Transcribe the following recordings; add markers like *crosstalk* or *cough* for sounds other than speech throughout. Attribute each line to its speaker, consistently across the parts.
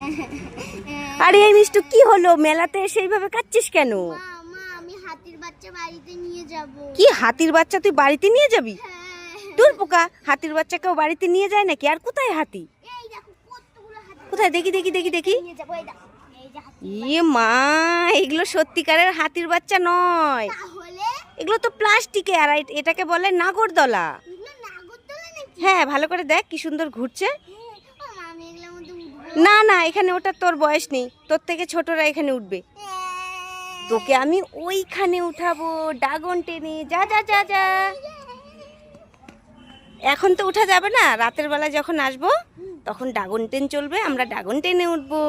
Speaker 1: *laughs* আরে এই মিষ্টু কি হলো? মেলাতে সেইভাবে কাচ্ছিস কেন?
Speaker 2: মা মা আমি হাতির বাচ্চা বাড়িতে নিয়ে যাব।
Speaker 1: কি হাতির বাচ্চা তুই বাড়িতে নিয়ে যাবি?
Speaker 2: হ্যাঁ।
Speaker 1: দূর পোকা হাতির বাচ্চা কেউ বাড়িতে নিয়ে যায় নাকি? আর কোথায় হাতি?
Speaker 2: এই দেখো কতগুলো হাতি
Speaker 1: কোথায়? দেখি দেখি দেখি দেখি। ইয়ে মা এগুলো সত্যিকারের হাতির বাচ্চা নয়। এগুলো তো প্লাস্টিকে আর এটাকে বলে নাগরদলা।
Speaker 2: নাগরদোলা
Speaker 1: হ্যাঁ ভালো করে দেখ কি সুন্দর ঘুরছে
Speaker 2: হ্যাঁ ও মা আমি এগুলোর মধ্যে উঠবো
Speaker 1: না না এখানে ওটা তোর বয়স নেই। তোর থেকে ছোটরা এখানে উঠবে। তোকে আমি ওইখানে উঠাবো ডাগন টেনে যা যা যা যা। এখন তো উঠা যাবে না রাতের বেলা যখন আসব তখন ডাগন টেন চলবে আমরা ড্রাগন টেনে উঠবো।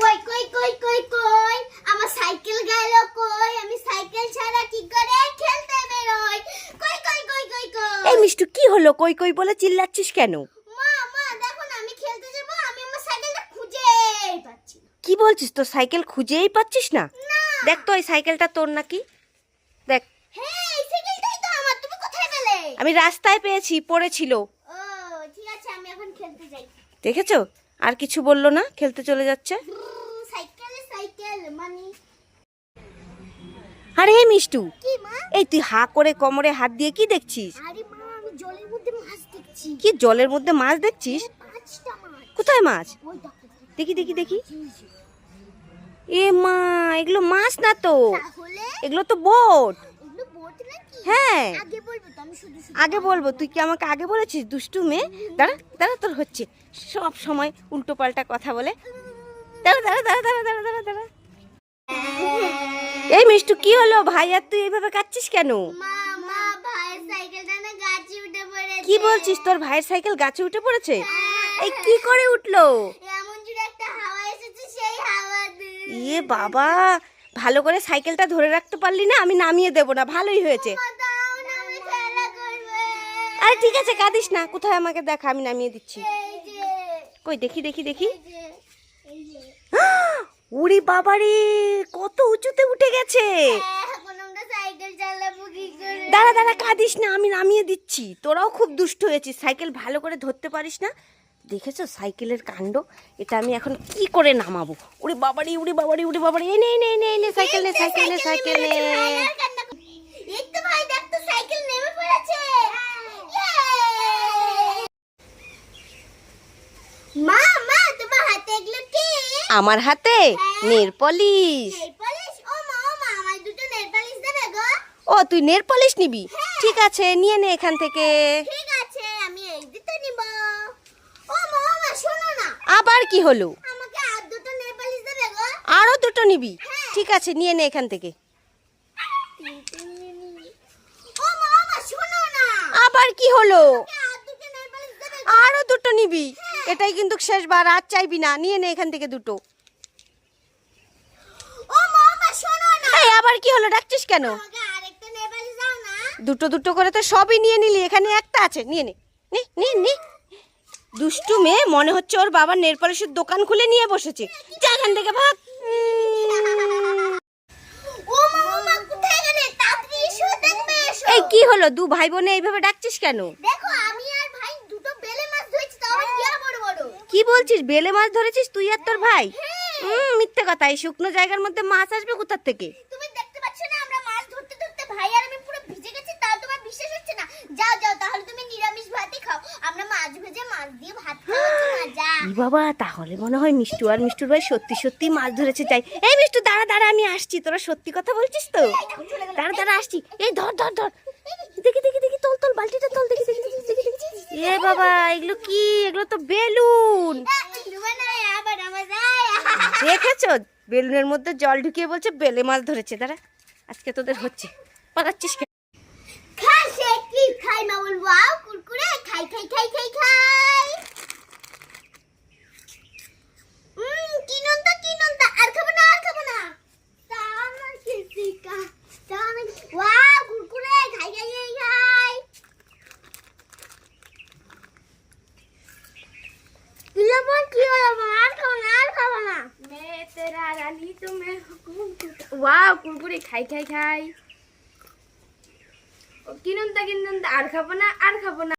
Speaker 2: কই কই কই কই কই? আমার সাইকেল গেল কই? আমি সাইকেল ছাড়া কি করে খেলতে বেরোই? কই কই কই কই কই?
Speaker 1: এই মিষ্টু কি হলো? কই কই বলে চিল্লাচ্ছিস কেন
Speaker 2: মা মা দেখো না আমি খেলতে যাব আমি আমার সাইকেলটা খুঁজেই পাচ্ছি না
Speaker 1: কি বলছিস? তোর সাইকেল খুঁজেই পাচ্ছিস না? দেখ তো ওই সাইকেলটা তোর নাকি? দেখ।
Speaker 2: হ্যাঁ এই
Speaker 1: আমি রাস্তায় পেয়েছি পড়েছিল। দেখেছ? আর কিছু বলল না? খেলতে চলে যাচ্ছে? আরে এই মিষ্টু। এই তুই হা করে কোমরে হাত দিয়ে কি দেখছিস? কি জলের মধ্যে মাছ দেখছিস? কোথায় মাছ?
Speaker 2: দেখো
Speaker 1: দেখি দেখি। এ মা এগুলো মাছ না তো? এগুলো তো বোট। হ্যাঁ।
Speaker 2: আগে বলব
Speaker 1: তুই কি আমাকে আগে বলেছিস দুষ্টু মেয়ে? দাঁড়া দাঁড়া তোর হচ্ছে। সব সময় উল্টো পাল্টা কথা বলে। দাঁড়া দাঁড়া দাঁড়া দাঁড়া দাঁড়া দাঁড়া দাঁড়া। এই মিষ্টু কি হলো? ভাই আর তুই এইভাবে কাচ্ছিস কেন? কি বলছিস? তোর ভাইয়ের সাইকেল গাছে উঠে পড়েছে? এই কি করে উঠল? ইয়ে বাবা ভালো করে সাইকেলটা ধরে রাখতে পারলি না আমি নামিয়ে দেবো না ভালোই হয়েছে। আরে ঠিক আছে কাঁদিস না কোথায় আমাকে দেখা আমি নামিয়ে দিচ্ছি। কই দেখি দেখি দেখি। *gasps* উড়ি বাবারে কত উঁচুতে উঠে গেছে।
Speaker 2: করে?
Speaker 1: দাঁড়া দাঁড়া কাঁদিস না আমি নামিয়ে দিচ্ছি। তোরাও খুব দুষ্ট হয়েছিস সাইকেল ভালো করে ধরতে পারিস না। দেখেছ? সাইকেলের কাণ্ড? এটা আমি এখন কি করে নামাবো? উড়ি বাবারি উড়ি বাবারি উড়ি বাবারি এই নে এই নে এই নে সাইকেল নে সাইকেল নে সাইকেল নে।
Speaker 2: এই তো ভাই দেখ সাইকেল নেমে পড়েছে। মা মা তোমার হাতে এগুলো কি?
Speaker 1: আমার হাতে?
Speaker 2: Nail polish. দুটো নেল পালিশ
Speaker 1: ও তুই নেল পলিশ নিবি? ঠিক আছে নিয়ে নে এখান থেকে
Speaker 2: ঠিক আছে আমি এই দুটো নিব ও মা ও মা শোনো না
Speaker 1: আবার কি হলো?
Speaker 2: আরও দুটো
Speaker 1: নিবি? ঠিক আছে নিয়ে নে এখান থেকে। আবার কি হলো?
Speaker 2: আর দুটো
Speaker 1: নিবি? এটাই কিন্তু শেষবার আর চাইবি না। নিয়ে নে এখান থেকে দুটো। আবার কি হলো? ডাকছিস কেন? দুটো দুটো করে তো সবই নিয়ে নিলি। এখানে একটা আছে। নিয়ে নে। নে নে নে। দুষ্টু মেয়ে মনে হচ্ছে ওর বাবার নেল পলিশের দোকান খুলে নিয়ে বসেছে। এখান থেকে ভাগ। এই কি হলো? দু ভাই বোনে এইভাবে ডাকছিস কেন?
Speaker 2: দেখো আমি আর ভাই দুটো বেলে মাছ ধরেছি কি বড় বড়।
Speaker 1: কি বলছিস? বেলে মাছ ধরেছিস তুই আর তোর ভাই?
Speaker 2: হ্যাঁ।
Speaker 1: হুম মিথ্যে কথা। এই শুকনো জায়গার মধ্যে মাছ আসবে কোথার থেকে
Speaker 2: তুমি দেখতে পাচ্ছ না আমরা মাছ ধরতে ধরতে ভাই আর আমি পুরো ভিজে গেছি তাও তোমার বিশ্বাস হচ্ছে না যাও যাও তাহলে তুমি নিরামিষ ভাতই খাও আমরা মাছ ভেজে মাছ দিয়ে ভাত খাওয়া হচ্ছে মজা
Speaker 1: ই বাবা তাহলে মনে হয় মিষ্টু আর মিষ্টুর ভাই সত্যি সত্যি মাছ ধরেছে তাই। এই মিষ্টু দাঁড়া দাঁড়া আমি আসছি তোরা সত্যি কথা বলছিস তো? দাঁড়া দাঁড়া আসছি। এই ধর ধর ধর। দেখি দেখি দেখি তোল তোল বালতিটা তোল দেখি দেখি দেখি এ বাবা এগুলো কি? এগুলো তো বেলুন। দেখেছ? বেলুনের মধ্যে জল ঢুকিয়ে বলছে বেলে মাছ ধরেছে। দাঁড়া আজকে তোদের হচ্ছে। পাকাচ্ছিস কেন?
Speaker 2: খাই সে কি খাই খাই খাই খাই খাই খাই উম কি নন্তা কি নন্তা আর খাব না আর খাব না তানা কিসিকা তানা ওয়াও কুরকুরে খাই খাই খাই খাই ইলাবন কি হলো মা? আর খাব না আর খাব না
Speaker 3: मैं तेरा रानी तो मैं हुकुम वाह কুরকুরে খাই খাই খাই ও কিনুন তা কিনুন তা আর খাবো না আর খাবো না